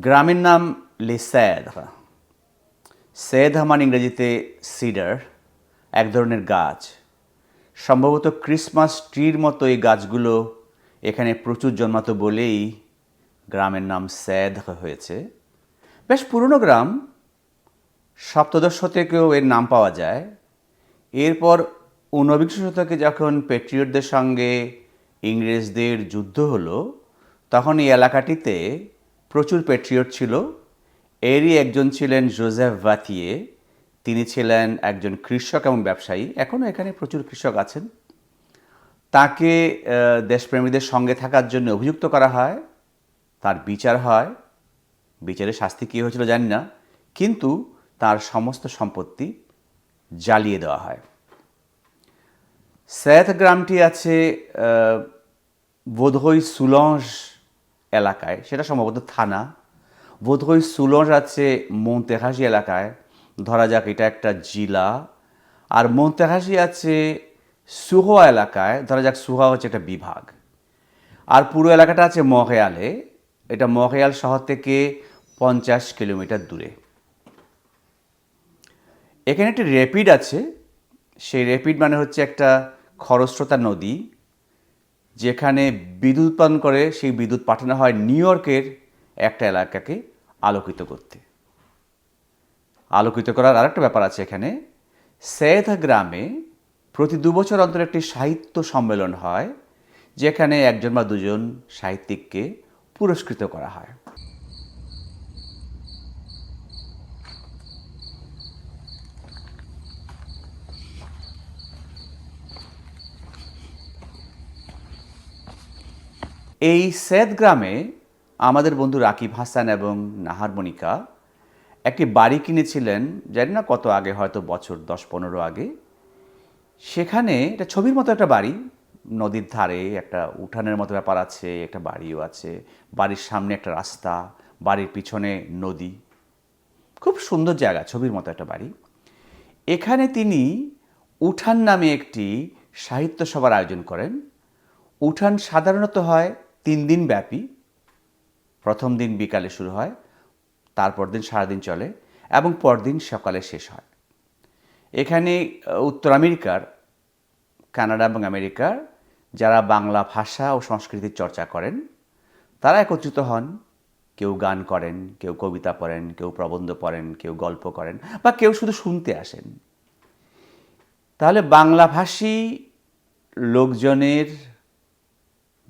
গ্রামের নাম লিস্যাদ সেদ মানে ইংরেজিতে সিডার এক ধরনের গাছ। সম্ভবত ক্রিসমাস ট্রির মতো এই গাছগুলো এখানে প্রচুর জন্মাতো বলেই গ্রামের নাম স্যাদ হয়েছে। বেশ পুরনো গ্রাম। সপ্তদশ শতকেও এর নাম পাওয়া যায়। এরপর ঊনবিংশ শতকে যখন পেট্রিয়টদের সঙ্গে ইংরেজদের যুদ্ধ হলো, তখন এই এলাকাটিতে প্রচুর পেট্রিয়ট ছিল। এরই একজন ছিলেন জোসেফ ভাতিয়ে তিনি ছিলেন একজন কৃষক এবং ব্যবসায়ী। এখনও এখানে প্রচুর কৃষক আছেন। তাকে দেশপ্রেমীদের সঙ্গে থাকার জন্য অভিযুক্ত করা হয়। তার বিচার হয়। বিচারের শাস্তি কী হয়েছিল জানি না। কিন্তু তার সমস্ত সম্পত্তি জ্বালিয়ে দেওয়া হয়। স্যাথ গ্রামটি আছে বোধহয় সুলঞ্জ এলাকায়, সেটা সম্ভবত থানা। বোধহয় সুলঞ্জ আছে মন্তেহাসি এলাকায়। ধরা যাক, এটা একটা জেলা। আর মন্তেহাসি আছে সুহা এলাকায়, ধরা যাক সুহা হচ্ছে একটা বিভাগ। আর পুরো এলাকাটা আছে মহেয়ালে এটা মহেয়াল শহর থেকে পঞ্চাশ কিলোমিটার দূরে। এখানে একটি র্যাপিড আছে। সেই র্যাপিড মানে হচ্ছে একটা খরস্রোতা নদী। যেখানে বিদ্যুৎ উৎপাদন করে, সেই বিদ্যুৎ পাঠানো হয় নিউ ইয়র্কের একটা এলাকাকে আলোকিত করতে। আলোকিত করার আরেকটা ব্যাপার আছে এখানে। সেথ গ্রামে প্রতি দু বছর অন্তর একটি সাহিত্য সম্মেলন হয়, যেখানে একজন বা দুজন সাহিত্যিককে পুরস্কৃত করা হয়। এই সেদ গ্রামে আমাদের বন্ধু রাকিব হাসান এবং নাহার মনিকা একটি বাড়ি কিনেছিলেন, জানি না কত আগে, হয়তো বছর দশ পনেরো আগে। সেখানে এটা ছবির মতো একটা বাড়ি, নদীর ধারে, একটা উঠানের মতো ব্যাপার আছে, একটা বাড়িও আছে, বাড়ির সামনে একটা রাস্তা, বাড়ির পিছনে নদী। খুব সুন্দর জায়গা, ছবির মতো একটা বাড়ি। এখানে তিনি উঠান নামে একটি সাহিত্য সভার আয়োজন করেন। উঠান সাধারণত হয় তিন দিন ব্যাপী। প্রথম দিন বিকালে শুরু হয়, তারপর দিন সারাদিন চলে এবং পরদিন সকালে শেষ হয়। এখানে উত্তর আমেরিকার, কানাডা এবং আমেরিকার যারা বাংলা ভাষা ও সংস্কৃতির চর্চা করেন, তারা একত্রিত হন। কেউ গান করেন, কেউ কবিতা পড়েন, কেউ প্রবন্ধ পড়েন, কেউ গল্প করেন বা কেউ শুধু শুনতে আসেন। তাহলে বাংলাভাষী লোকজনের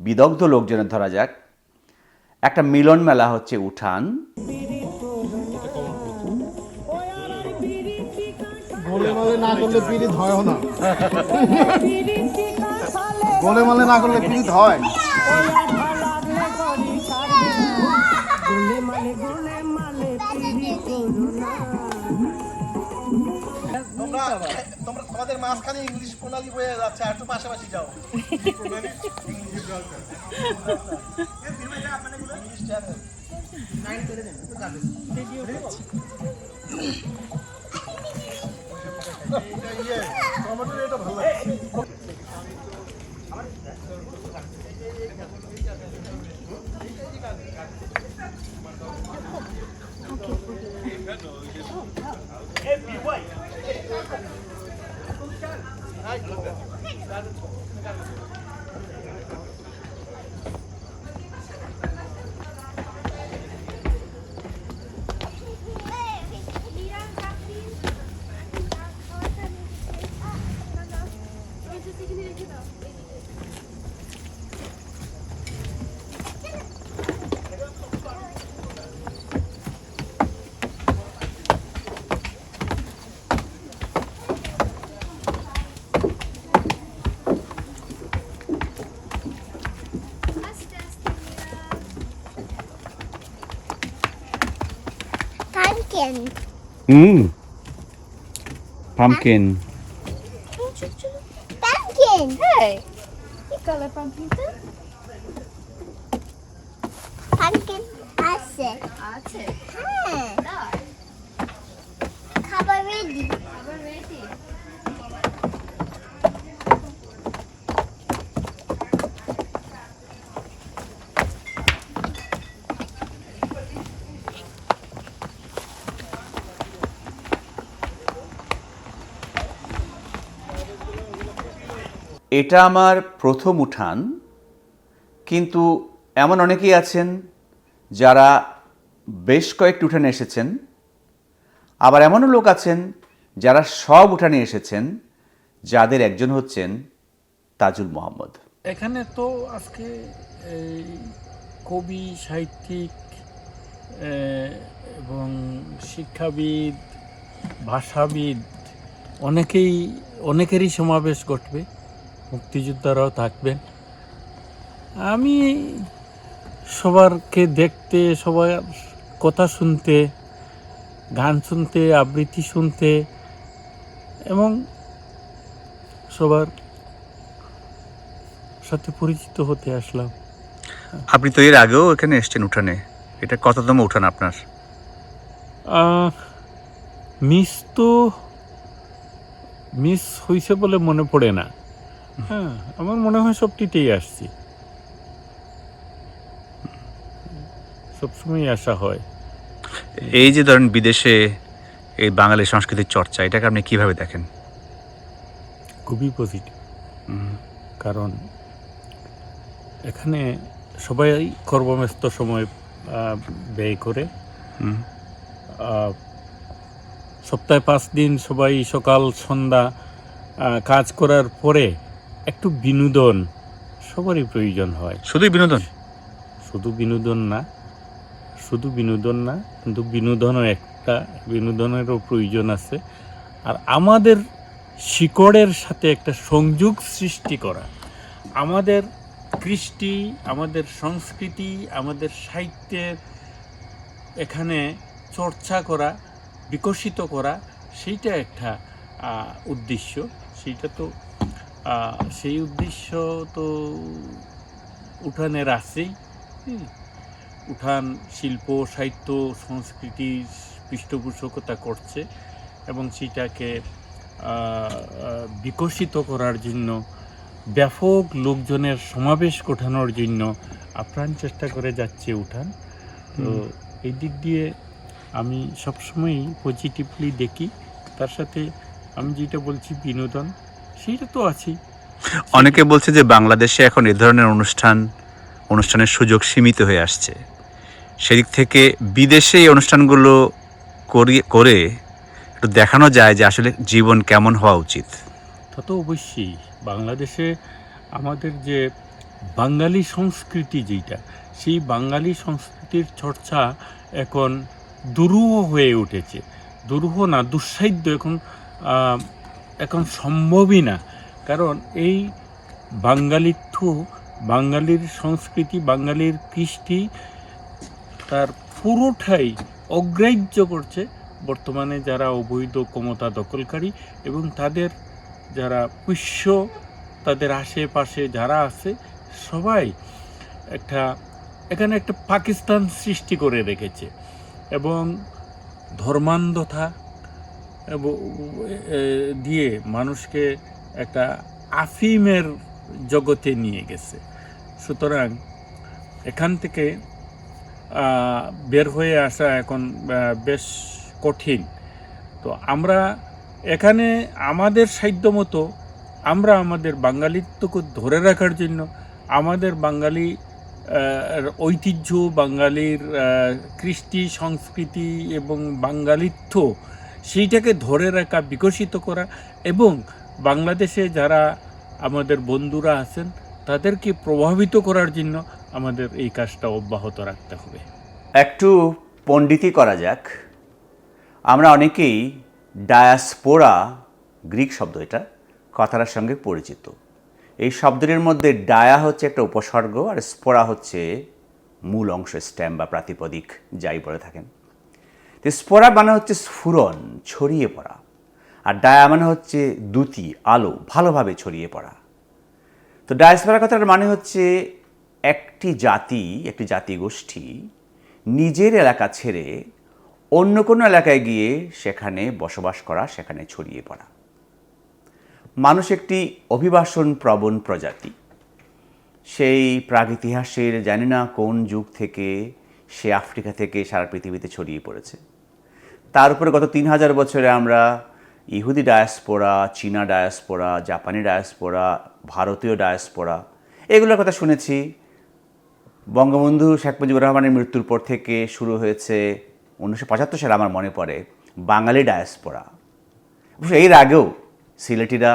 বিদগ্ধ লোকজনের ধরা যাক একটা মিলন মেলা হচ্ছে উঠান। গোলে মালে না করলে পিড়িত হয় না। গোলে না করলে পিড়িত হয় তোমাদের মাঝখানে ইংলিশ প্রণালী বয়ে যাচ্ছে আর একটু পাশাপাশি যাও টমেটোর এটা ভালো อืมพัมกิน এটা আমার প্রথম উঠান, কিন্তু এমন অনেকেই আছেন যারা বেশ কয়েকটি উঠানে এসেছেন। আবার এমনও লোক আছেন যারা সব উঠানে এসেছেন, যাদের একজন হচ্ছেন তাজুল মোহাম্মদ। এখানে তো আজকে এই কবি, সাহিত্যিক এবং শিক্ষাবিদ, ভাষাবিদ, অনেকেই, অনেকেরই সমাবেশ ঘটবে। মুক্তিযোদ্ধারাও থাকবেন। আমি সবারকে দেখতে সবার কথা শুনতে গান শুনতে আবৃত্তি শুনতে এবং সবার সাথে পরিচিত হতে আসলাম। আপনি তো এর আগেও এখানে এসেছেন উঠানে। এটা কততম উঠান আপনার? মিস তো মিস হয়েছে বলে মনে পড়ে না। হ্যাঁ আমার মনে হয় সবটিতেই আসছি। সবসময় আসা হয়। এই যে ধরেন বিদেশে এই বাঙালি সংস্কৃতির চর্চা এটাকে আপনি কীভাবে দেখেন? খুবই পজিটিভ কারণ এখানে সবাই কর্মব্যস্ত সময় ব্যয় করে। সপ্তাহে পাঁচ দিন সবাই সকাল সন্ধ্যা কাজ করার পরে একটু বিনোদন সবারই প্রয়োজন হয়। শুধু বিনোদন? শুধু বিনোদন না শুধু বিনোদন না কিন্তু বিনোদনও একটা বিনোদনেরও প্রয়োজন আছে। আর আমাদের শিকড়ের সাথে একটা সংযোগ সৃষ্টি করা। আমাদের কৃষ্টি আমাদের সংস্কৃতি আমাদের সাহিত্যের এখানে চর্চা করা বিকশিত করা সেইটা একটা উদ্দেশ্য। সেইটা তো সেই উদ্দেশ্য তো উঠানের আছেই। উঠান শিল্প সাহিত্য সংস্কৃতির পৃষ্ঠপোষকতা করছে এবং সেটাকে বিকশিত করার জন্য ব্যাপক লোকজনের সমাবেশ ঘটানোর জন্য আপ্রাণ চেষ্টা করে যাচ্ছে উঠান। তো এই দিক দিয়ে আমি সবসময়ই পজিটিভলি দেখি। তার সাথে আমি যেটা বলছি বিনোদন সেইটা তো আছেই। অনেকে বলছে যে বাংলাদেশে এখন এ ধরনের অনুষ্ঠান অনুষ্ঠানের সুযোগ সীমিত হয়ে আসছে। সেদিক থেকে বিদেশে এই অনুষ্ঠানগুলো করে একটু দেখানো যায় যে আসলে জীবন কেমন হওয়া উচিত। তা তো অবশ্যই। বাংলাদেশে আমাদের যে বাঙালি সংস্কৃতি যেটা সেই বাঙালি সংস্কৃতির চর্চা এখন দুরূহ হয়ে উঠেছে। দুরূহ না দুঃসাধ্য এখন এখন সম্ভবই না। কারণ এই বাঙালিত্ব বাঙালির সংস্কৃতি, বাঙালির কৃষ্টি তার পুরোটাই অগ্রাহ্য করছে বর্তমানে যারা অবৈধ ক্ষমতা দখলকারী এবং তাদের যারা পুষ্য, তাদের আশেপাশে যারা আছে, সবাই একটা, এখানে একটা পাকিস্তান সৃষ্টি করে রেখেছে। এবং ধর্মান্ধতা দিয়ে মানুষকে একটা আফিমের জগতে নিয়ে গেছে। সুতরাং এখান থেকে বের হয়ে আসা এখন বেশ কঠিন। তো আমরা এখানে আমাদের সাধ্য মতো, আমরা আমাদের বাঙালিত্বকে ধরে রাখার জন্য, আমাদের বাঙালি ঐতিহ্য, বাঙালির কৃষ্টি, সংস্কৃতি এবং বাঙালিত্ব সেইটাকে ধরে রাখা, বিকশিত করা এবং বাংলাদেশে যারা আমাদের বন্ধুরা আছেন, তাদেরকে প্রভাবিত করার জন্য আমাদের এই কাজটা অব্যাহত রাখতে হবে। একটু পণ্ডিতি করা যাক। আমরা অনেকেই ডায়াসপোরা গ্রিক শব্দ, এটা কথাটার সঙ্গে পরিচিত। এই শব্দটির মধ্যে ডায়া হচ্ছে একটা উপসর্গ আর স্পোরা হচ্ছে মূল অংশ, স্ট্যাম্প বা প্রাতিপদিক, যাই বলে থাকেন। তো স্পোরা মানে হচ্ছে স্ফুরন ছড়িয়ে পড়া। আর ডায়া মানে হচ্ছে দ্যুতি আলো, ভালোভাবে ছড়িয়ে পড়া। তো ডায়াসপোরা কথার মানে হচ্ছে একটি জাতি, একটি জাতিগোষ্ঠী নিজের এলাকা ছেড়ে অন্য কোনো এলাকায় গিয়ে সেখানে বসবাস করা, সেখানে ছড়িয়ে পড়া। মানুষ একটি অভিবাসন প্রবণ প্রজাতি। সেই প্রাগিতিহাসের জানি না কোন যুগ থেকে সে আফ্রিকা থেকে সারা পৃথিবীতে ছড়িয়ে পড়েছে। তার উপরে গত তিন হাজার বছরে আমরা ইহুদি ডায়াসপোরা, চীনা ডায়াসপোরা, জাপানি ডায়াসপোরা, ভারতীয় ডায়াসপোরা, এগুলোর কথা শুনেছি। বঙ্গবন্ধু শেখ মুজিবুর রহমানের মৃত্যুর পর থেকে শুরু হয়েছে উনিশশো পঁচাত্তর সালে আমার মনে পড়ে বাঙালি ডায়াসপোরা। অবশ্য এর আগেও সিলেটিরা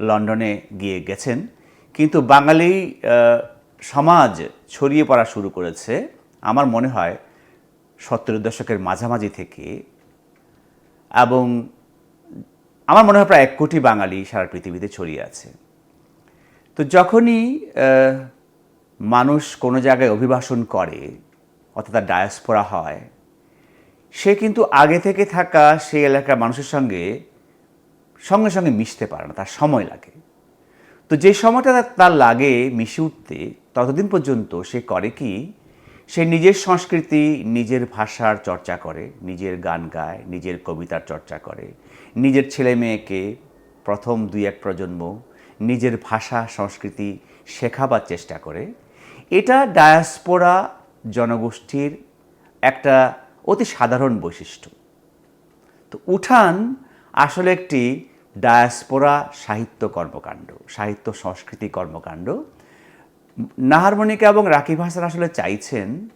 লন্ডনে গিয়ে গেছেন, কিন্তু বাঙালি সমাজ ছড়িয়ে পড়া শুরু করেছে আমার মনে হয় সত্তরের দশকের মাঝামাঝি থেকে এবং আমার মনে হয় প্রায় এক কোটি বাঙালি সারা পৃথিবীতে ছড়িয়ে আছে। তো যখনই মানুষ কোনো জায়গায় অভিবাসন করে, অর্থাৎ তার ডায়াসপোরা হয়, সে কিন্তু আগে থেকে থাকা সেই এলাকার মানুষের সঙ্গে সঙ্গে সঙ্গে মিশতে পারে না, তার সময় লাগে। তো যে সময়টা তার লাগে মিশে উঠতে, ততদিন পর্যন্ত সে করে কি সে নিজের সংস্কৃতি, নিজের ভাষার চর্চা করে, নিজের গান গায়, নিজের কবিতার চর্চা করে, নিজের ছেলে মেয়েকে প্রথম দুই এক প্রজন্ম নিজের ভাষা, সংস্কৃতি শেখাবার চেষ্টা করে। এটা ডায়াসপোরা জনগোষ্ঠীর একটা অতি সাধারণ বৈশিষ্ট্য। তো উঠান আসলে একটি ডায়াসপোরা সাহিত্য কর্মকাণ্ড, সাহিত্য সংস্কৃতি কর্মকাণ্ড। নাহারমণিকা এবং রাকিব হাসান আসলে চাইছেন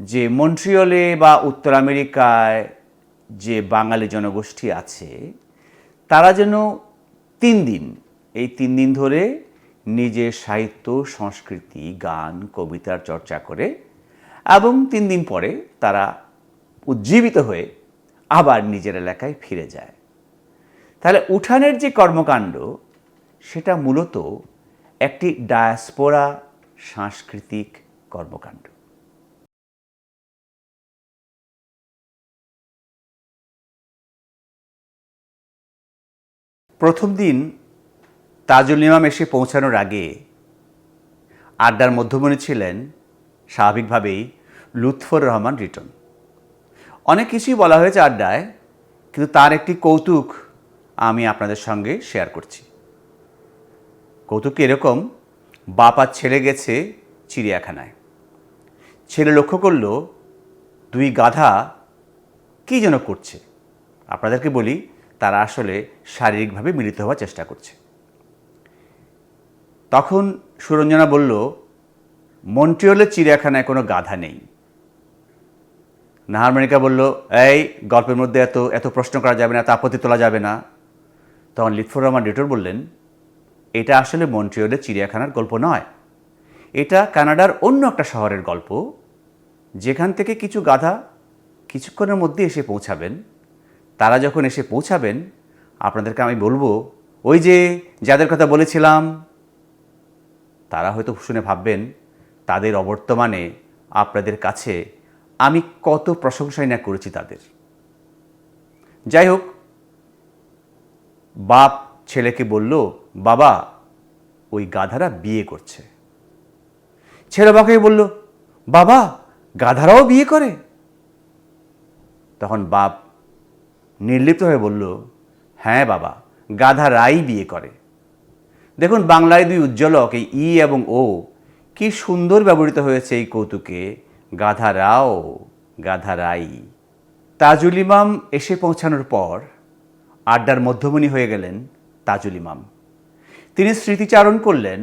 যে মন্ট্রিয়লে বা উত্তর আমেরিকায় যে বাঙালি জনগোষ্ঠী আছে, তারা যেন তিন দিন, এই তিন দিন ধরে নিজের সাহিত্য, সংস্কৃতি, গান, কবিতার চর্চা করে এবং তিন দিন পরে তারা উজ্জীবিত হয়ে আবার নিজের এলাকায় ফিরে যায়। তাহলে উঠানের যে কর্মকাণ্ড, সেটা মূলত একটি ডায়াসপোরা সাংস্কৃতিক কর্মকাণ্ড। প্রথম দিন তাজুল ইমাম এসে পৌঁছানোর আগে আড্ডার মধ্যমণি ছিলেন, স্বাভাবিকভাবেই লুৎফর রহমান রিটন। অনেক কিছুই বলা হয়েছে আড্ডায়, কিন্তু তার একটি কৌতুক আমি আপনাদের সঙ্গে শেয়ার করছি। কৌতুক এরকম? বাপ ছেলে গেছে চিড়িয়াখানায়। ছেলে লক্ষ্য করল, দুই গাধা কী যেন করছে। আপনাদেরকে বলি, তারা আসলে শারীরিকভাবে মিলিত হওয়ার চেষ্টা করছে। তখন সুরঞ্জনা বলল, মন্ট্রিয়লের চিড়িয়াখানায় কোনো গাধা নেই। নাহারমণিকা বলল, এই, গল্পের মধ্যে এত এত প্রশ্ন করা যাবে না এত আপত্তি তোলা যাবে না। তখন লিটফুর রহমান ডিটোর বললেন এটা আসলে মন্ট্রিয়লের চিড়িয়াখানার গল্প নয়। এটা কানাডার অন্য একটা শহরের গল্প, যেখান থেকে কিছু গাধা কিছুক্ষণের মধ্যে এসে পৌঁছাবেন। তারা যখন এসে পৌঁছাবেন, আপনাদেরকে আমি বলব, ওই যে যাদের কথা বলেছিলাম, তারা হয়তো শুনে ভাববেন, তাদের অবর্তমানে আপনাদের কাছে আমি কত প্রশংসাই না করেছি তাদের। যাই হোক, বাপ ছেলেকে বলল বাবা, ওই গাধারা বিয়ে করছে। ছেলে বাবাকে বলল, বাবা, গাধারাও বিয়ে করে? তখন বাপ নির্লিপ্ত হয়ে বলল হ্যাঁ বাবা, গাধারাই বিয়ে করে। দেখুন, বাংলায় দুই উজ্জ্বলক, এই ই এবং ও, কি সুন্দর ব্যবহৃত হয়েছে এই কৌতুকে, গাধারাও, গাধারাই। তাজুল ইমাম এসে পৌঁছানোর পর আড্ডার মধ্যমণি হয়ে গেলেন তাজুল ইমাম। তিনি স্মৃতিচারণ করলেন।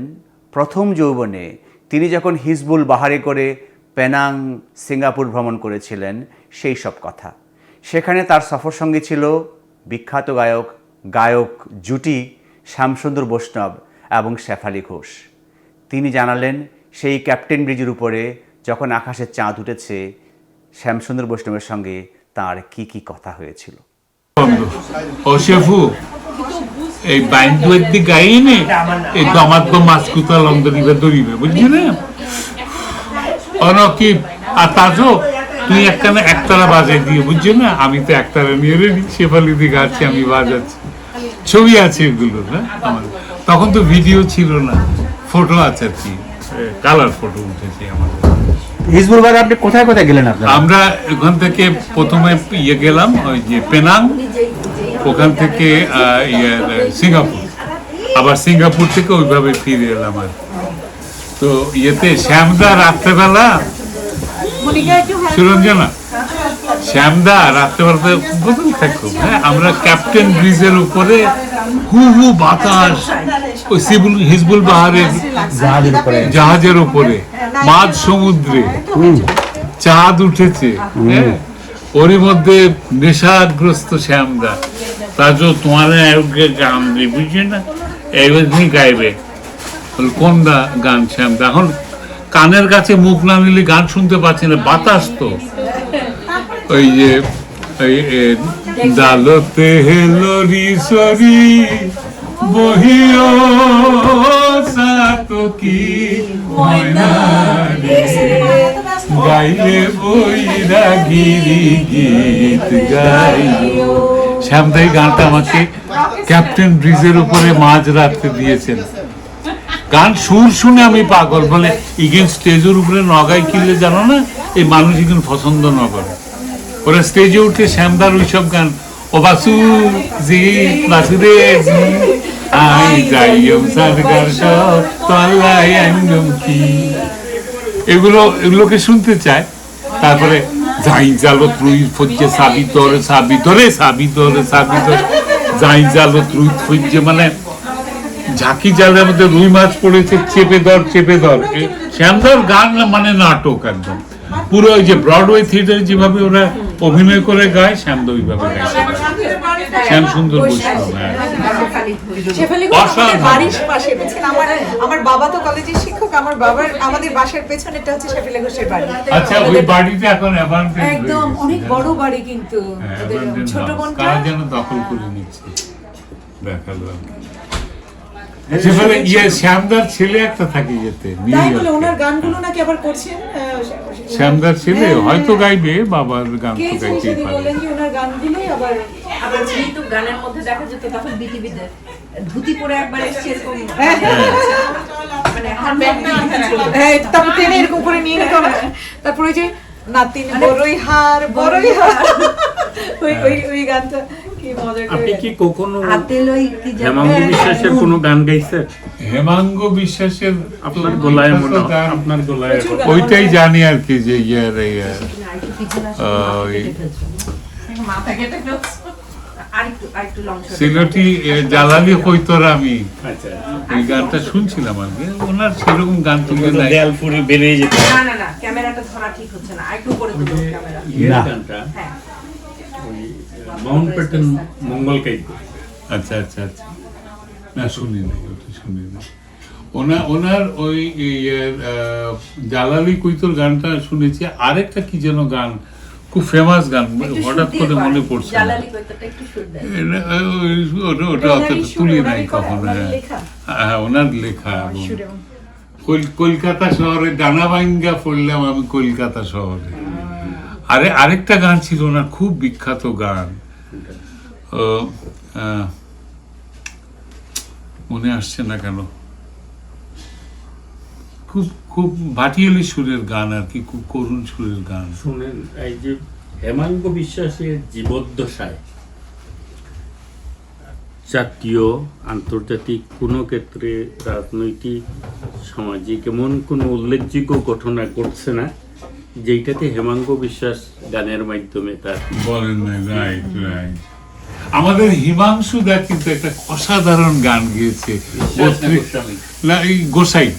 প্রথম যৌবনে তিনি যখন হিজবুল বাহারে করে পেনাং, সিঙ্গাপুর ভ্রমণ করেছিলেন, সেই সব কথা। সেখানে তার সফর সঙ্গী ছিল বিখ্যাত গায়ক গায়ক জুটি শ্যামসুন্দর বৈষ্ণব এবং শেফালি ঘোষ। তিনি জানালেন, সেই ক্যাপ্টেন ব্রিজের উপরে যখন আকাশে চাঁদ উঠেছে, শ্যামসুন্দর বৈষ্ণবের সঙ্গে তার কি কি কথা হয়েছিল। ও শেফু এই বাইন তো একদিক গাই নে এই তো আমার তো মাছ কুতা লঙ্গ দিবে দরিবে বুঝলি না? অনকি আর তাজো তুই একখানে একতারা বাজাই দিয়ে বুঝছ না? আমি তো একতারা নিয়ে রেডি শেফালি দিয়ে গাচ্ছি আমি বাজাচ্ছি। ছবি আছে এগুলো না? আমার। তখন তো ভিডিও ছিল না ফটো আছে আর কি। কালার ফটো উঠেছে আমাদের হিজবুল বাজার আপনি কোথায় কোথায় গেলেন আপনারা? আমরা ওখান থেকে প্রথমে ইয়ে গেলাম ওই যে পেনাং ওখান থেকে ইয়ে সিঙ্গাপুর। আবার সিঙ্গাপুর থেকে ওইভাবে ফিরে এলাম আর তো ইয়েতে শ্যামদা রাত্রেবেলা সুরঞ্জনা? শ্যামদা রাত্রেবেলাতে বোতল থাকতো হ্যাঁ আমরা ক্যাপ্টেন ব্রিজের উপরে হু হু বাতাস ওই সিবুল হিজবুল বাহারের জাহাজের উপরে। জাহাজের উপরে মাঝ সমুদ্রে। চাঁদ উঠেছে। হ্যাঁ ওরই মধ্যে নেশাগ্রস্ত শ্যামদা। তোমার গান দিয়ে বুঝছে না এইবার তুমি গাইবে। বলে, কোন দা- গান শ্যামদা এখন কানের কাছে মুখ না নিলে গান শুনতে পাচ্ছি না বাতাস তো। ওই যে এ, হেলরি সরি বহিও সাতকি ময়না গাইলে বইরা গিরি গীত গাইলো শ্যামদাই গানটা আমাকে ক্যাপ্টেন ব্রিজের উপরে মাঝ রাখতে দিয়েছেন। গান সুর শুনে আমি পাগল বলে ইগেন স্টেজের উপরে নগাই কিনলে জানো না? এই মানুষ ইগেন পছন্দ ন করে। ওরা স্টেজে উঠে শ্যামদার ওইসব গান, ও বাসু জি বাসু রে আই যাইম সব কি? এগুলো, এগুলোকে শুনতে চায়। তারপরে যাই জালো ত্রুই ফজ্জে সাবি তোরে সাবি তোরে সাবি তোরে সাবি তোরে যাই জালো ত্রুই ফজ্জে মানে ঝাঁকি জালের মধ্যে রুই মাছ পড়েছে, চেপে ধর চেপে ধর। শ্যামধর গান মানে নাটক একদম। পুরো ওই যে ব্রডওয়ে থিয়েটারে যেভাবে ওরা অভিনয় করে গায় শ্যামধর ওইভাবে গাইছে বৈষ্ণব হ্যাঁ। বাড়ির পাশে আমার আমার বাবা তো কলেজের শিক্ষক আমার বাবার আমাদের বাসার পেছনেটা হচ্ছে শেফালিগঞ্জের বাড়ি। আচ্ছা ওই বাড়িটা এখন একদম অনেক বড় বাড়ি কিন্তু। ছোট বোনটা যেন দখল করে নিচ্ছে? দেখাল। ইয়ে শ্যামদার ছেলে একটা থাকে যেতে ওনার গানগুলো নাকি আবার করছেন? শ্যামদার ছেলে হ্যাঁ, হয়তো হ্যাঁ। গাইবে বাবার গান তো গাইতেই পারে। গানের মধ্যে দেখা যেত তখন বিটিভিতে ধুতি পরে একবার এসছে এরকম। মানে হ্যাঁ, তারপর টেনে এরকম করে নিয়ে তারপরে ওই যে নাতিন বড়ই হার। বড়ই হার। ওই ওই ওই গানটা। আপনি কি কখনো হেমাঙ্গ বিশ্বাসের কোনো গান গাইছেন? হেমাঙ্গ বিশ্বাসের আপনার গলায় মনে আপনার গলায় ওইটাই জানি আর কি যে ইয়ার ইয়ার। সিলেটি জালালি হইতর আমি। আচ্ছা। এই গানটা শুনছিলাম আর কি। ওনার সেরকম গান তুলে নাই। দেয়ালপুরে বেরিয়ে যেত। না না না ক্যামেরাটা ধরা ঠিক হচ্ছে না। আরেকটু করে ক্যামেরা। গানটা হ্যাঁ। মাউন্ট মঙ্গল কাইকো আচ্ছা আচ্ছা আচ্ছা। না শুনি নাই ওটা শুনি নাই। ওনার ওনার ওই ইয়ের, জালালি কৈতর গানটা শুনেছি। আরেকটা কি যেন গান খুব ফেমাস গান হঠাৎ করে মনে পড়ছে না। ওটা- ওটা অতটা তুলি নাই কখনো হ্যাঁ। হ্যাঁ ওনার লেখা কল- কলকাতা শহরে ডানা ভাঙ্গা পড়লাম আমি কলকাতা শহরে। আরে আরেকটা গান ছিল ওনার খুব বিখ্যাত গান। আহ, মনে আসছে না কেন? খুব খুব ভাটিয়ালি সুরের গান আর কি খুব করুণ সুরের গান। শুনেন এই যে হেমাঙ্গ বিশ্বাসের জীবদ্দশায় জাতীয় আন্তর্জাতিক কোনো ক্ষেত্রে রাজনৈতিক সামাজিক এমন কোনো উল্লেখযোগ্য ঘটনা ঘটছে না যেইটাতে হেমাঙ্গ বিশ্বাস গানের মাধ্যমে তার বলেন না রাইট রাইট। আমাদের হিমাংশু দা কিন্তু একটা অসাধারণ গান গেয়েছে। বত্রিশ না এই গোসাই।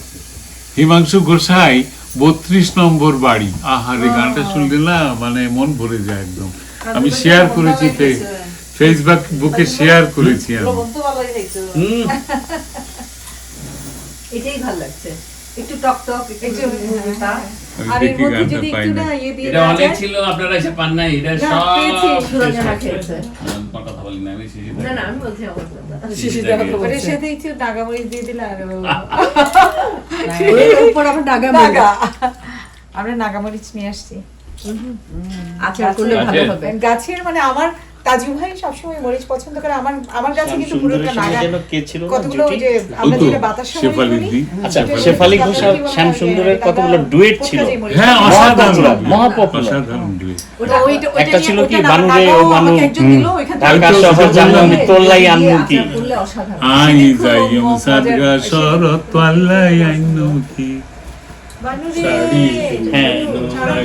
হিমাংশু গোসাই বত্রিশ নম্বর বাড়ি। আহারে গানটা শুনলে না মানে মন ভরে যায় একদম। আমি শেয়ার করেছি ফেসবুক বুকে শেয়ার করেছি আমি। এটাই ভালো লাগছে। একটু টক টক একটু আর এর মধ্যে যদি একটু না না। ইয়ে দিয়ে এটা অনেক ছিল আপনারা এসে পান নাই এটা সব পেয়েছি, সুরঞ্জনা খেয়েছে। কথা বলি না আমি শেষে না না আমি বলছি আমার কথা। শিশির দেওয়া তো ওটার সাথে একটু নাগামরিচ দিয়ে দিলে আর উপর আবার ডাগা আমরা নাগামরিচ নিয়ে আসছি। আচার করলে ভালো হবে। গাছের মানে আমার ভাই সবসময় মরিচ পছন্দ করে। আমার আমার কাছে কিন্তু পুরোটা নাগা কতগুলো যে আমরা যেটা বাতাস আচ্ছা শেফালি ঘোষ আর শ্যাম সুন্দরের কতগুলো ডুয়েট ছিল? হ্যাঁ অসাধারণ। অসাধারণ ডুয়েট একটা ছিল কি? বানুরে ও ঢাকা শহর জানো তোল্লাই আনমুকি ইয়ে আই যাই মুসাদগা শরত তোল্লাই আনমুকি বানুরে হ্যাঁ। তোল্লাই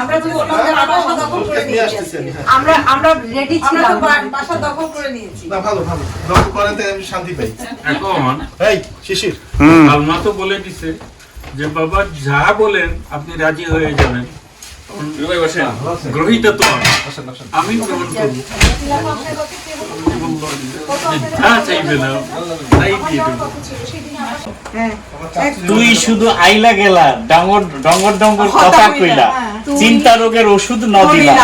আমরা তো ওনাদের বাসা দখল করে নিয়ে নিয়েছি আসতেছেন আজকে। আমরা আমরা রেডি ছিলাম বাসা দখল করে নিয়েছি না ভালো ভালো। দখল করেন আমি শান্তি পাই। এখন এই শিশির। আলমা তো বলে দিছে যে বাবা যা বলেন আপনি রাজি হয়ে যাবেন। হ্যাঁ, তুই শুধু আইলা গেলা ডাঙ্গর ডঙ্গর ডঙ্গর কথা কইলা। চিন্তা রোগের ওষুধ ন দিলা।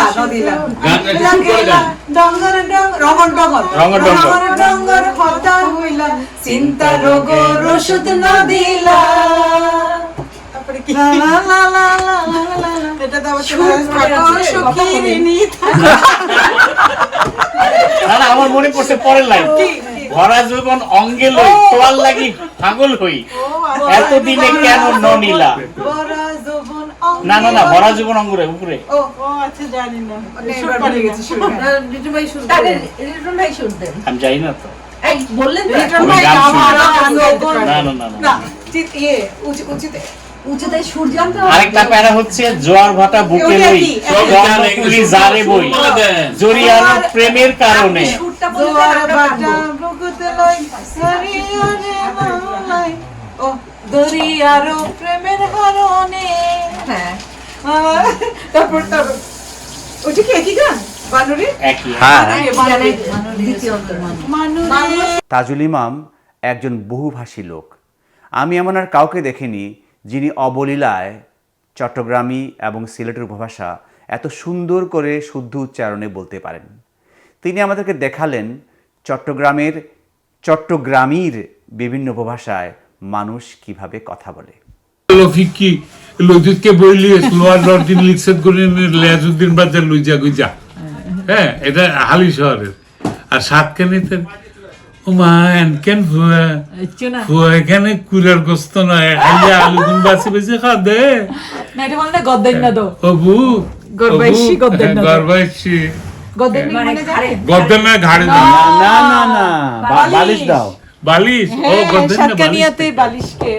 চিন্তা রোগের ওষুধ ন দিলা। এটা তো আবার আমার মনে পড়ছে পরের লাইন ভরা জীবন অঙ্গে লই তোয়াল লাগি পাগল হই। এতদিনে কেন ননীলা? না না না ভরা জীবন অঙ্গুরে উপরে। ও আচ্ছা জানি না। আমি জানি না তো। বললেন না? না না না উচিত উচিত। জোয়ার বুকে জরিয়ানো প্রেমের কারণে। হ্যাঁ। তাজুল ইমাম একজন বহুভাষী লোক। আমি এমন আর কাউকে দেখিনি যিনি অবলীলায় চট্টগ্রামী এবং সিলেটের উপভাষা এত সুন্দর করে শুদ্ধ উচ্চারণে বলতে পারেন। তিনি আমাদেরকে দেখালেন চট্টগ্রামের, চট্টগ্রামীর বিভিন্ন উপভাষায় মানুষ কীভাবে কথা বলে। লজিতকে বইলি লেজুদ্দিন বাজার গুইজা। হ্যাঁ এটা হালি শহরের। আর সাতখানিতে ও মা কেন ফুয়া ফুয়া এখানে কুলার গোস্ত নয় আইয়া আলু গুন বাসি বেশি খা দে। না এটা বলে না না দো অবু গর্বাইশি, গদ্দান না। গর্বাইশি গদ্দাই মানে জানে গদ্দান না ঘাড়ে দাও। না না না বালিশ। দাও। বালিশ? ও না সাতকানিয়াতে বালিশকে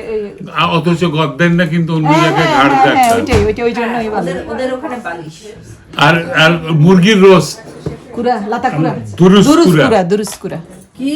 অথচ গদ্দেন না কিন্তু অন্য হ্যাঁ জায়গায় হ্যাঁ ঘাড় হ্যাঁ, ওইটাই ওইটাই ওই জন্যই ওদের ওদের ওখানে বালিশ। আর আর মুরগির রোস্ট। কুরা লাতা কুরা দুরুস দুরুস কুরা। কুরা দুরুস কুরা কি?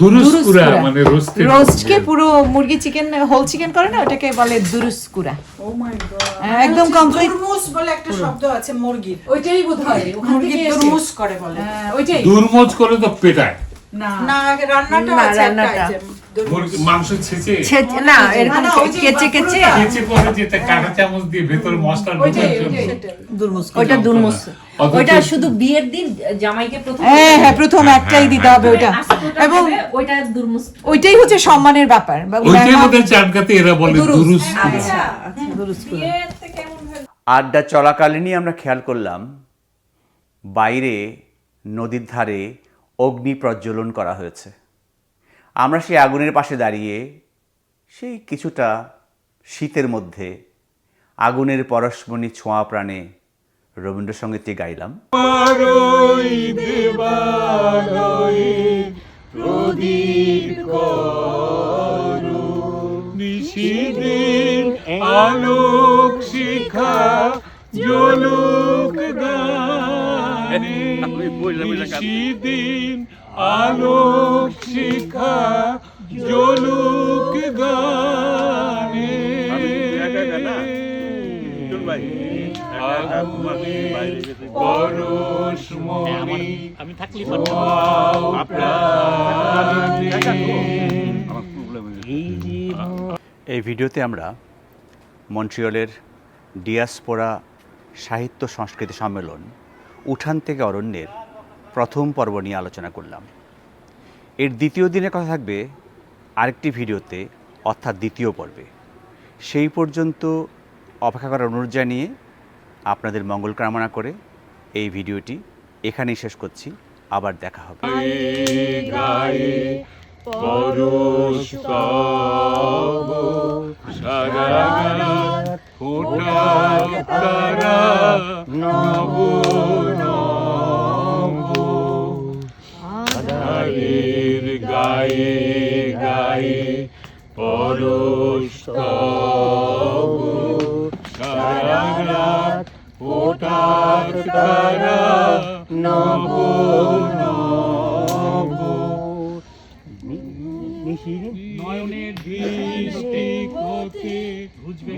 দুরুস দুরুস কুরা কুরা। মানে রোস্টের রোস্টকে পুরো মুরগি চিকেন হোল চিকেন করে না? ওটাকে বলে দুরুস্কুরা ও মাই গড একদম কমপ্লিট দুরমুস বলে একটা শব্দ আছে মুরগির। ওইটাই বোধহয় মুরগি দুরমুস করে বলে। হ্যাঁ, ওইটাই। দুরমুস করে তো পেটায়। না। না রান্নাটা আছে একটা রান্নাটা। item, দুরমুস। মুরগি- মাংস ছেঁচে? ছেঁচে- না এরকম না, ওই যে কেচে কেচে। কেচে পরে যেতে কাঁটা চামচ দিয়ে ভেতরে মশলা ওইটাই ঢোকার জন্য। ওইটাই ওইটা দুর্মস ওইটা শুধু বিয়ের দিন জামাইকে প্রথম হ্যাঁ হ্যাঁ প্রথম একটাই দিতে হবে ওইটা। এবং এবং ওইটা দুর্মস ওইটাই হচ্ছে সম্মানের ব্যাপার। ওইটাই মেহমান- বোধহয় এরা বলে দুরুস। দুরুস আচ্ছা দুরুস আড্ডা চলাকালীনই আমরা খেয়াল করলাম বাইরে নদীর ধারে অগ্নি প্রজ্বলন করা হয়েছে। আমরা সেই আগুনের পাশে দাঁড়িয়ে সেই কিছুটা শীতের মধ্যে আগুনের পরশমণি ছোঁয়া প্রাণে রবীন্দ্রসঙ্গীতটি গাইলাম। নিশিদিন আলোক নিশিদিন আলোক শিখা জলুক গানে। এই ভিডিওতে আমরা মন্ট্রিয়লের ডিয়াসপোরা সাহিত্য সংস্কৃতি সম্মেলন উঠান থেকে অরণ্যের প্রথম পর্ব নিয়ে আলোচনা করলাম। এর দ্বিতীয় দিনের কথা থাকবে আরেকটি ভিডিওতে, অর্থাৎ দ্বিতীয় পর্বে। সেই পর্যন্ত অপেক্ষা করার অনুরোধ জানিয়ে আপনাদের মঙ্গল কামনা করে এই ভিডিওটি এখানেই শেষ করছি। আবার দেখা হবে। পরশ আধারের গায়ে গায়ে পরশ সারা রাত ফোটাক তারা নব নব। নয়নের দৃষ্টি বুঝবে